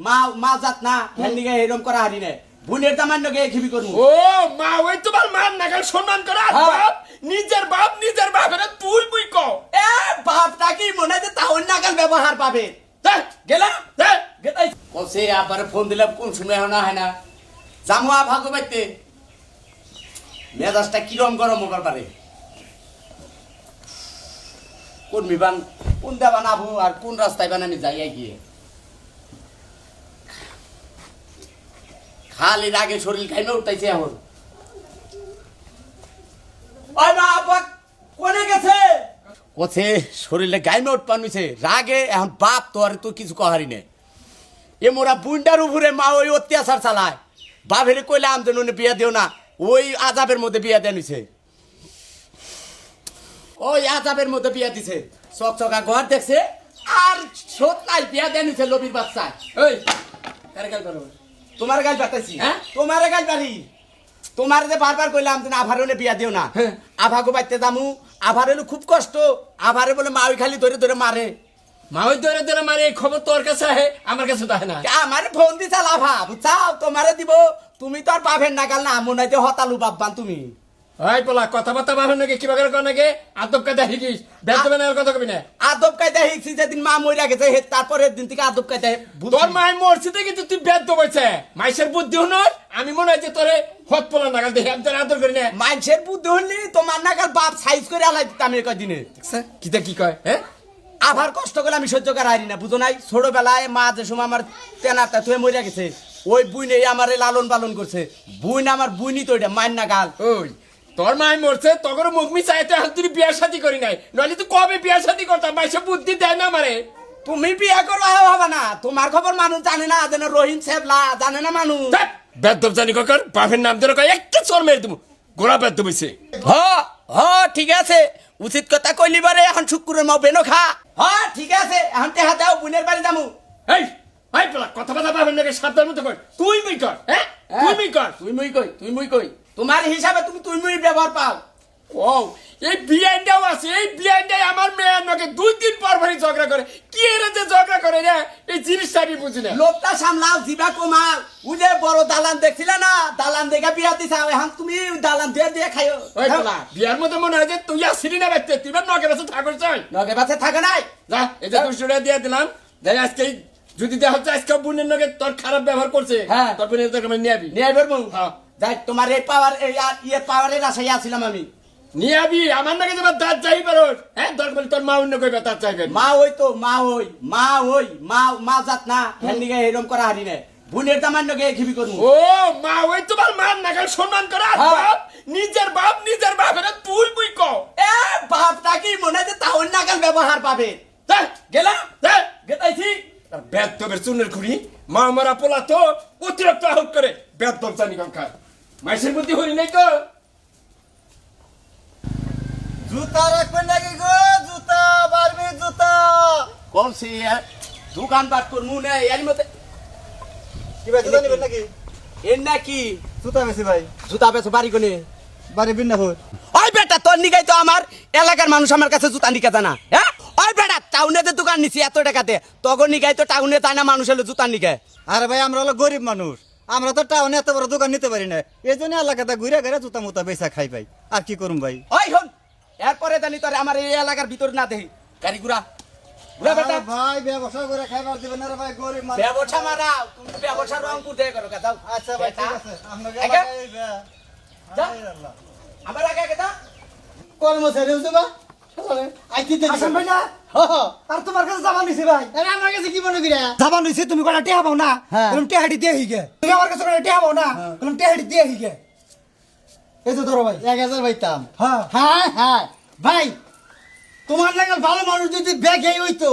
মা মা জাত না করা হারি বুনের খিবি ও মা ওই তোমার মার নাগাল সম্মান করা আর হ্যাঁ। বাপ নিজের বাপ তুই বুই কও এ বাপটা কি মনে তাহন নাগাল ব্যবহার পাবে? গেলাম কসে আবার ফোন দিলাম কোন সময় হয় না হয় না। জামুয়া ভাগো বাইতে। মেজাজটা কিরম গরম হবার পারে? কোন বিবান কোন দেবা নাবো আর কোন রাস্তায় বান আমি যাই গিয়ে? খালি রাগে শরীর খাইমে উঠতেছে এখন। ওই মা কোনে গেছে? কোথে শরীরে গাইমে উঠ রাগে, এখন বাপ তো তো কিছু কহারি নে এ মোরা বুন্ডার উপরে মা ওই অত্যাচার চালায়। বাপের কইলে আমদের নুনে বিয়া দিও না। ওই আজাবের মধ্যে বিয়া দেন হইছে ওই আজাবের মধ্যে বিয়া দিছে। চক চকা ঘর দেখছে। আর সত নাই, বিয়া দেন হইছে লবির বাচ্চা ওই কারে পারো তোমার গাল পাতাইছি হ্যাঁ? তোমার গাল পারি তোমার যে বারবার কইলাম তুমি আভারনে বিয়া দিও না। আভা আভাগো বাইতে দামু আভার হলো খুব কষ্ট। আভারে বলে মা ওই খালি ধরে ধরে মারে। মা ওই ধরে ধরে মারে এই খবর তোর কাছে আহে আমার কাছে তো না। আমার ফোন দিছা লাভা? বুঝছাও? তোমারে দিব। তুমি তো আর পাবেন না কাল না মনে হয় হতালু বাব্বান তুমি। ওই পোলা কথাবার্তা বাবা নাকি? কিবা করে কর নাকি? আদব কায়দা শিখিস। বেদ দেবে না আর কথা কবি না। আদব কায়দা শিখছি যেদিন মা মইরা গেছে হে তারপরের দিন থেকে আদব কায়দা। তোর মায়ের মরছিতে কিন্তু তুই বেদ দেবেছে মাইসের বুদ্ধি হুনর আমি মনে হয় যে তোরে হত পোলা নাগাল দেখি আমি তোর আদর করি না। মানুষের বুদ্ধি হলি তোমার না কাল বাপ সাইজ করে আলাই দিতাম এই কদিনে কিতা কি কয় হ্যাঁ? আবার কষ্ট করে আমি সহ্য করা হারি না বুঝো নাই? ছোটবেলায় মা যে সময় আমার তেনাটা থুয়ে মরিয়া গেছে ওই বুইনে আমারে লালন পালন করছে। বুইন আমার বুইনি তো এটা মাইন না গাল ওই। তোর মাই মরছে তখন মুখ মি চাইতে হাত তুই বিয়ার শাদি করি নাই। নইলে তুই কবে বিয়ার শাদি করতাম? মাইসে বুদ্ধি দেয় না মারে তুমি বিয়া করো হবে না। তোমার খবর মানুষ জানে না যেন রহিম সেবলা জানে না মানুষ। বেদব জানি কর বাপের নাম ধরে কয় একটা চোর মেরে দেবো। গোড়া বেদ হইছে। হ হ ঠিক আছে। উচিত কথা কইলি বারে এখন শুক্রের মাও বেনো খা। হ ঠিক আছে এখন টেহা দাও বুনের বাড়ি যামু। এই এই পোলা কথা কথা বাপের নাকি সাতটার মতো কর। তুই মুই কর হ্যাঁ? তুই মুই কর। তুই মুই কই তুই মুই কই। তোমার হিসাবে তুমি তুই মুই ব্যবহার পাও। ও এই বিয়াইটাও আছে এই বিয়াইটাই আমার মেয়ের নাকি দুই দিন পর পরই ঝগড়া করে। কি এর যে ঝগড়া করে রে? এই জিনিসটা আমি বুঝি না। লোকটা সামলাও জিবা ও যে বড় দালান দেখছিলে না? দালান দেখে বিয়া দিছা। এখন তুমি দালান দিয়ে দিয়ে খাইও। ওই পোলা বিয়ার মধ্যে মনে হয় যে তুই আসছিলি না ব্যক্তি তুই নগে বসে থাকর চাই। লগে বাসে থাকে নাই? যা এই যে দুশো টাকা দিয়ে দিলাম। যাই আজকে যদি দেখা হচ্ছে আজকে বোনের নগে তোর খারাপ ব্যবহার করছে। হ্যাঁ। তোর বোনের তোকে আমি নিয়ে আবি। নিয়ে আইবার মু হ্যাঁ। যাই তোমার এই পাওয়ার এই ইয়ে পাওয়ারের আশায় আছিলাম আমি। নিয়ে আবি আমার নাকি তোমার দাঁত চাই পারো হ্যাঁ দরকার বলে তোর মা অন্য কইবে দাঁত চাইবে মা ওই তো মা ওই মা ওই মা মা জাত না নিগে এরম করা হারি না বুনের দামান নগে খিবি করমু? ও মা ওই তোমার মার নাগাল সম্মান করা হ্যাঁ। বাপ নিজের বাপ নিজের বাপের তুই বুই কও। এ বাপটা কি মনে হয় যে তাহন নাগাল ব্যবহার পাবে? দেখ গেলাম দেখ গেতাইছি। বেদ তবের চুনের খুঁড়ি মা মারা পোলা তো অতিরিক্ত আহত করে বেদ তব জানি কঙ্কার মাইসের বুদ্ধি হরি নাই তো? জুতা রাখবেন নাকি গো? জুতা বারবি জুতা। সি দোকান পাট করমু না এর মধ্যে কি ভাই জুতা নেবেন নাকি? এর নাকি? জুতা বেশি ভাই। জুতা বেছো বাড়ি কোনে? বাড়ি বিন্নাপুর। ওই বেটা তোর নিগাই তো আমার এলাকার মানুষ আমার কাছে জুতা নিকা জানা হ্যাঁ? ওই বেটা টাউনে যে দোকান নিছি এত টাকাতে তখন নিগাই তো টাউনে তাই না মানুষ হলো জুতা নিকে আরে ভাই আমরা হলো গরিব মানুষ। আমরা তো টাউনে এত বড় দোকান নিতে পারি না। এই জন্য এলাকাতে ঘুরে ঘুরে জুতা মুতা বেচা খাই ভাই। আর কি করুম ভাই? ওই হন এরপরে জানি তোর আমার এই এলাকার ভিতর না দেখি গাড়ি ঘুরা ঘুরা বেটা। ভাই ব্যবসা করে খাইবার দিবেন না রে ভাই গরিব মানুষ। ব্যবসা মারা তুমি ব্যবসা করো যাও। আচ্ছা ভাই ঠিক আছে। আমার আগে আগে কর্মচারী বা? হাসান ভাই না? আর তোমার কাছে জামান নিছি ভাই। আরে আমার কাছে কি মনে করিয়া? জামান নিছি তুমি কটা টেহা পাও না। হ্যাঁ। বললাম টেহাটি দিয়ে হিগে। তুমি আমার কাছে কটা টেহা পাও না টেহাটি দিয়ে হিগে। এই তো ধরো ভাই। এক হাজার পাইতাম। হ্যাঁ। হ্যাঁ হ্যাঁ। ভাই তোমার লাগে ভালো মানুষ যদি ব্যাগে হইতো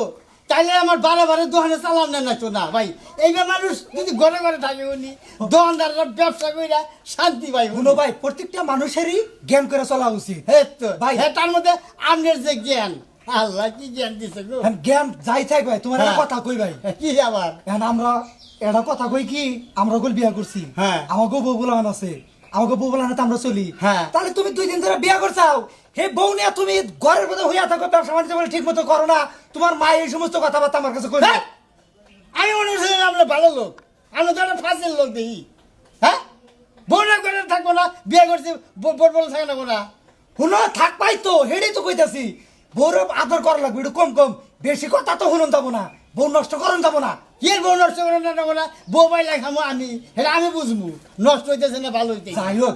তাহলে আমার বারে বারে দোকানে চালান না তো না ভাই। এইবার মানুষ যদি ঘরে ঘরে থাকে উনি দোকানদাররা ব্যবসা কইরা শান্তি ভাই শুনো ভাই প্রত্যেকটা মানুষেরই জ্ঞান করে চলা উচিত। হে তো ভাই। হ্যাঁ তার মধ্যে আমনের যে জ্ঞান আল্লাহ কি জ্ঞান দিছে গো? জ্ঞান যাই থাক ভাই তোমার একটা হ্যাঁ। কথা কই ভাই। কি আবার? এখন আমরা এটা কথা কই কি আমরা গোল বিয়া করছি। হ্যাঁ। আমাকে বউ বলান আছে। আমাকে বউ বলান তো আমরা চলি। হ্যাঁ। তাহলে তুমি দুই দিন ধরে বিয়া করছাও। হে বউ নিয়ে তুমি ঘরের মধ্যে হইয়া থাকো ব্যবসা বাণিজ্য বলে ঠিক মতো করো না। তোমার মা এই সমস্ত কথাবার্তা আমার কাছে কই হ্যাঁ। আমি মনে করছিলাম আমরা ভালো লোক। আমরা তো একটা ফাঁসের লোক দেখি। হ্যাঁ? বোনা করে থাকব না। বিয়ে করছি বোর বলে থাকে না না। শুনো থাক পাই তো হেডেই তো কইতাছি। বউর আদর করা লাগবে একটু কম কম। বেশি কথা তো শুনুন যাব না। বউ নষ্ট করুন যাব না। কি বউ নষ্ট করে না পাইলে খামো আমি। এটা আমি বুঝব নষ্ট হইতেছে না ভালো হইতেছে যাই হোক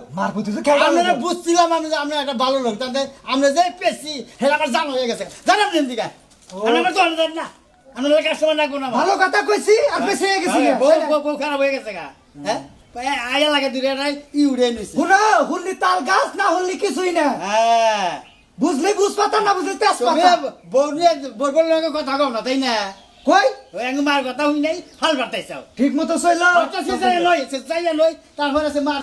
তো আমরা বুঝছিলাম আমি যে আমরা একটা ভালো লোক তাতে আমরা যে পেয়েছি সেটা আমার জানা হয়ে গেছে। জানাম দিন দিকা। আমরা তো না। আমরা কাস্টমার না ভালো কথা কইছি আর বেশি হয়ে গেছি হ্যাঁ, বউ বউ- খারাপ হয়ে গেছে গা। হ্যাঁ? আয়া লাগে দুটা নাই ই উড়ে নিছে। শুনো হুললি তাল গাছ না হুললি কিছুই না। হ্যাঁ। বুঝলি বুঝ পাতা না বুঝলি তেজ পাতা বউ নিয়ে বউ কথা কও না তাই না? কই? মার কথা হই নাই হাল বাড়তাইছাও ঠিক মতো চইল। লই চাইয়া লই তারপর আছে মার